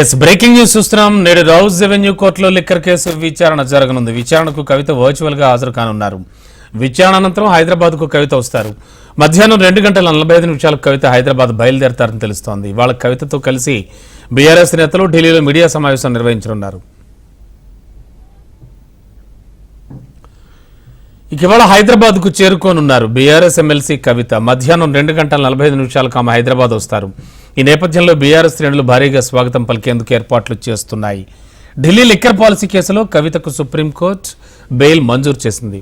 Yes breaking news చూస్తున్నాం. నేడు Rouse revenue కోర్టులో లిక్కర్ కేసు విచారణ జరగనుంది. విచారణకు కవిత వర్చువల్గా హాజరు కానున్నారు విచారణ అనంతరం హైదరాబాద్కు కవిత వస్తారు. మధ్యాహ్నం రెండు గంటల నలభై ఐదు నిమిషాలకు కవిత హైదరాబాద్ బయలుదేరతారని తెలుస్తోంది. వాళ్ళ కవితతో కలిసి బీఆర్ఎస్ నేతలు ఢిల్లీలో మీడియా సమావేశం నిర్వహించనున్నారు. ఇక ఇవాళ హైదరాబాద్కు చేరుకోనున్నారు. బీఆర్ఎస్ ఎమ్మెల్సీ కవిత. మధ్యాహ్నం రెండు గంటల నలభై ఐదు నిమిషాలకు ఆమె హైదరాబాద్ వస్తారు. ఈ నేపథ్యంలో బీఆర్ఎస్ శ్రేణులు భారీగా స్వాగతం పలికేందుకు ఏర్పాట్లు చేస్తున్నాయి. ఢిల్లీ లిక్కర్ పాలసీ కేసులో కవితకు సుప్రీంకోర్టు బెయిల్ మంజూరు చేసింది.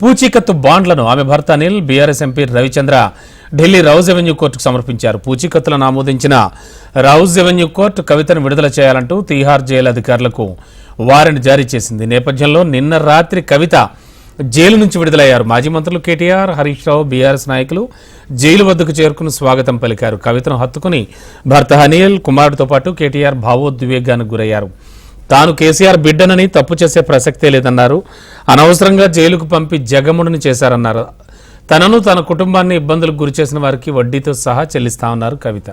పూచీకత్తు బాండ్లను ఆమె భర్త Anil BRS MP Ravichandra Delhi Rouse Avenue కోర్టుకు సమర్పించారు. పూచీకత్తులను ఆమోదించిన రౌజ్ ఎవెన్యూ కోర్టు కవితను విడుదల చేయాలంటూ తీహార్ జైలు అధికారులకు వారెంట్ జారీ చేసింది. నేపథ్యంలో నిన్న రాత్రి కవిత జైలు నుంచి విడుదలయ్యారు. మాజీ మంత్రులు కేటీఆర్ హరీష్ రావు బీఆర్ఎస్ నాయకులు జైలు వద్దకు చేరుకుని స్వాగతం పలికారు. కవితను హత్తుకుని భర్త హనీల్ కుమారుడితో పాటు కేటీఆర్ భావోద్వేగానికి గురయ్యారు. తాను కేసీఆర్ బిడ్డనని తప్పు చేసే ప్రసక్తే లేదన్నారు. అనవసరంగా జైలుకు పంపి జగముడిని చేశారన్నారు. తనను తన కుటుంబాన్ని ఇబ్బందులకు గురిచేసిన వారికి వడ్డీతో సహా చెల్లిస్తామన్నారు కవిత.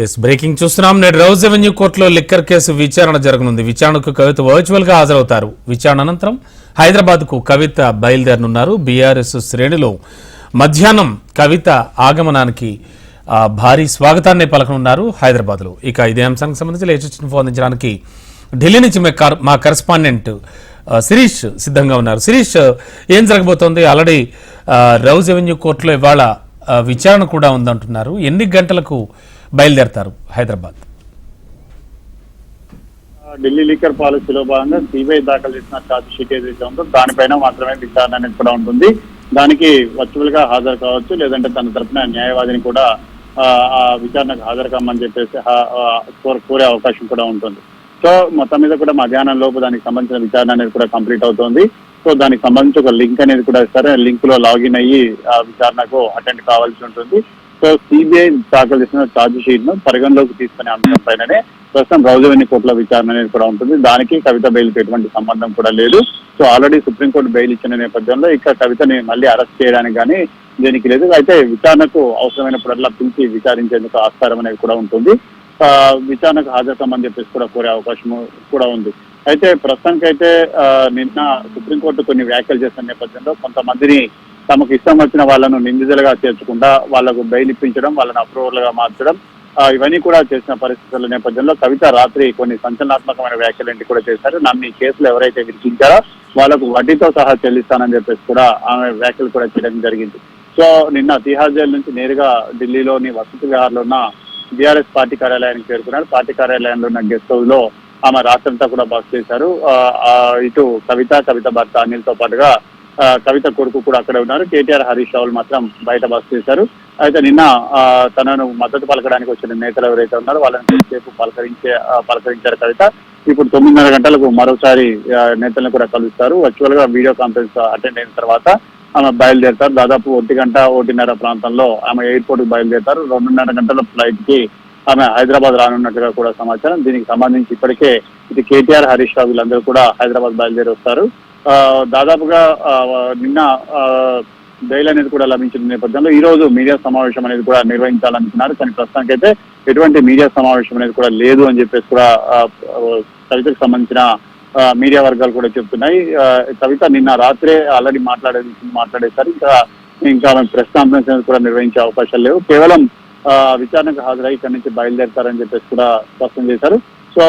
ఎస్ బ్రేకింగ్ చూస్తున్నాం. నేడు రౌజ్ ఎవెన్యూ కోర్టులో లిక్కర్ కేసు విచారణ జరగనుంది. విచారణకు కవిత వర్చువల్గా హాజరవుతారు. విచారణ అనంతరం హైదరాబాద్కు కవిత బయలుదేరనున్నారు. బీఆర్ఎస్ శ్రేణిలో మధ్యాహ్నం కవిత ఆగమనానికి భారీ స్వాగతాన్ని పలకనున్నారు హైదరాబాద్లో ఇక ఇదే అంశానికి సంబంధించి లేటెస్ట్ ఫోన్ అందించడానికి ఢిల్లీ నుంచి మా కరెస్పాండెంట్ శిరీష్ సిద్ధంగా ఉన్నారు. శిరీష్ ఏం జరగబోతోంది? ఆల్రెడీ రౌజ్ ఎవెన్యూ కోర్టులో ఇవాళ విచారణ కూడా ఉందంటున్నారు. ఎన్ని గంటలకు బయలుదేరతారు హైదరాబాద్. ఢిల్లీ లీకర్ పాలసీలో భాగంగా సిబిఐ దాఖలు చేసిన ఛార్జ్ షీట్ ఏదైతే ఉందో దానిపైన మాత్రమే విచారణ అనేది కూడా ఉంటుంది. దానికి వర్చువల్గా హాజరు కావచ్చు లేదంటే తన తరపున న్యాయవాదిని కూడా ఆ, విచారణకు హాజరు కామని చెప్పేసి కోరే అవకాశం కూడా ఉంటుంది. సో మొత్తం మీద కూడా మధ్యాహ్నం లోపు దానికి సంబంధించిన విచారణ అనేది కూడా కంప్లీట్ అవుతుంది. సో దానికి సంబంధించి ఒక లింక్ అనేది కూడా ఇస్తారు లింక్లో లాగిన్ అయ్యి ఆ విచారణకు అటెండ్ కావాల్సి ఉంటుంది. సో సిబిఐ దాఖలు చేసిన ఛార్జ్ షీట్ను పరిగణలోకి తీసుకునే అంశం పైననే ప్రస్తుతం రౌజవెన్ని కోట్ల విచారణ అనేది కూడా ఉంటుంది. దానికి కవిత బెయిల్కి ఎటువంటి సంబంధం కూడా లేదు. సో ఆల్రెడీ సుప్రీంకోర్టు బెయిల్ ఇచ్చిన నేపథ్యంలో ఇక కవితని మళ్ళీ అరెస్ట్ చేయడానికి కానీ దీనికి లేదు. అయితే విచారణకు అవసరమైనప్పుడల్లా పిలిచి విచారించేందుకు ఆస్కారం అనేది కూడా ఉంటుంది. ఆ, విచారణకు హాజరుకమని చెప్పేసి కూడా కోరే అవకాశం కూడా ఉంది. అయితే ప్రస్తుతానికైతే నిన్న సుప్రీంకోర్టు కొన్ని వ్యాఖ్యలు చేసిన నేపథ్యంలో కొంతమందిని తమకు ఇష్టం వచ్చిన వాళ్ళను నిందితులుగా చేర్చకుండా వాళ్ళకు బెయిల్ ఇప్పించడం వాళ్ళని అప్రూవల్గా మార్చడం ఇవన్నీ కూడా చేసిన పరిస్థితుల నేపథ్యంలో కవిత రాత్రి కొన్ని సంచలనాత్మకమైన వ్యాఖ్యలు కూడా చేశారు. నన్ను ఈ కేసులు ఎవరైతే విధించారో వాళ్ళకు వడ్డీతో సహా చెల్లిస్తానని చెప్పేసి కూడా ఆమె వ్యాఖ్యలు కూడా చేయడం జరిగింది. సో నిన్న తిహార్ జైలు నుంచి నేరుగా ఢిల్లీలోని వసతి విహార్లో ఉన్న బీఆర్ఎస్ పార్టీ కార్యాలయానికి చేరుకున్నారు. పార్టీ కార్యాలయంలో ఉన్న గెస్ట్ హౌస్లో ఆమె రాత్రంతా కూడా బస్ చేశారు. ఇటు కవిత కవిత భర్త అనిల్తో పాటుగా కవిత కొడుకు కూడా అక్కడే ఉన్నారు. కేటీఆర్ హరీష్ రావులు మాత్రం బయట బస్ చేశారు. అయితే నిన్న ఆ, తనను మద్దతు పలకడానికి వచ్చిన నేతలు ఎవరైతే ఉన్నారో వాళ్ళని సేపు పలకరించే పలకరించారు కవిత. ఇప్పుడు తొమ్మిదిన్నర గంటలకు మరోసారి నేతలను కూడా కలుస్తారు. వర్చువల్గా వీడియో కాన్ఫరెన్స్ అటెండ్ అయిన తర్వాత ఆమె బయలుదేరుతారు. దాదాపు ఒంటి గంట ఒకటిన్నర ప్రాంతంలో ఆమె ఎయిర్పోర్ట్కి బయలుదేరుతారు. రెండున్నర గంటల ఫ్లైట్కి ఆమె హైదరాబాద్ రానున్నట్టుగా కూడా సమాచారం. దీనికి సంబంధించి ఇప్పటికే ఇది కేటీఆర్ హరీష్ రావు వీళ్ళందరూ కూడా హైదరాబాద్ బయలుదేరి వస్తారు. దాదాపుగా ఆ, నిన్న ఆ, బెయిల్ అనేది కూడా లభించిన నేపథ్యంలో ఈ రోజు మీడియా సమావేశం అనేది కూడా నిర్వహించాలనుకున్నారు. కానీ ప్రస్తుతానికైతే ఎటువంటి మీడియా సమావేశం అనేది కూడా లేదు అని చెప్పేసి కూడా కవితకు సంబంధించిన మీడియా వర్గాలు కూడా చెప్తున్నాయి. ఆ, కవిత నిన్న రాత్రే ఆల్రెడీ మాట్లాడే మాట్లాడేశారు. ఇంకా ఇంకా ప్రెస్ కాన్ఫరెన్స్ అనేది కూడా నిర్వహించే అవకాశాలు లేవు. కేవలం ఆ, విచారణకు హాజరై ఇక్కడి నుంచి బయలుదేరతారని చెప్పేసి కూడా స్పష్టం చేశారు. సో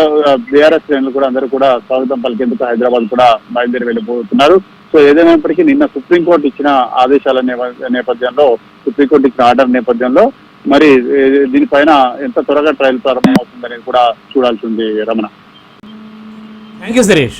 బీఆర్ఎస్ శ్రేణులు కూడా అందరూ కూడా స్వాగతం పలికేందుకు హైదరాబాద్ కూడా బయలుదేరి వెళ్ళిపోతున్నారు. సో ఏదేమైనప్పటికీ నిన్న సుప్రీంకోర్టు ఇచ్చిన ఆదేశాల నేప- నేపథ్యంలో సుప్రీంకోర్టు ఇచ్చిన ఆర్డర్ నేపథ్యంలో మరి దీనిపైన ఎంత త్వరగా ట్రయల్ ప్రారంభం అవుతుందనేది కూడా చూడాల్సి ఉంది రమణ. థ్యాంక్ యూ సురేష్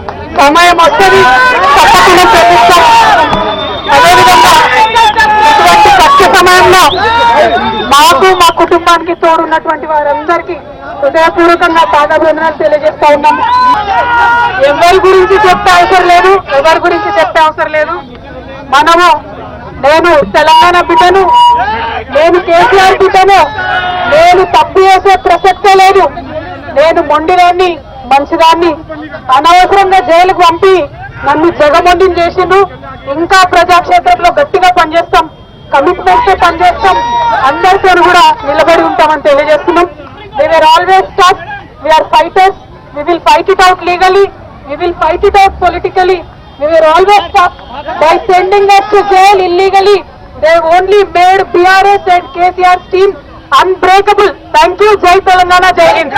సమయం వస్తుంది. తప్పకుండా చెల్లిస్తాం అదేవిధంగా ఇటువంటి కష్ట సమయంలో మాకు మా కుటుంబానికి తోడున్నటువంటి వారందరికీ హృదయపూర్వకంగా పాదాభివందనాలు తెలియజేస్తా ఉన్నాం. ఎవరి గురించి చెప్పే అవసరం లేదు ఎవరి గురించి చెప్పే అవసరం లేదు. మనము నేను తెలంగాణ బిడ్డను నేను కేసీఆర్ బిడ్డను నేను తప్పు చేసే ప్రసక్తే లేదు. నేను మొండిదాన్ని మంచిదాన్ని అనవసరంగా జైలుకు పంపి నన్ను జగమొండిని చేసిండు ఇంకా ప్రజాక్షేత్రంలో గట్టిగా పనిచేస్తాం కమిట్మెంట్తో పనిచేస్తాం. అందరితో కూడా నిలబడి ఉంటామని తెలియజేస్తున్నాం. Legally we will fight it out politically we're always stop by sending jail illegally they only made BRS and KCR steam unbreakable thank you జై తెలంగాణ జై హింద్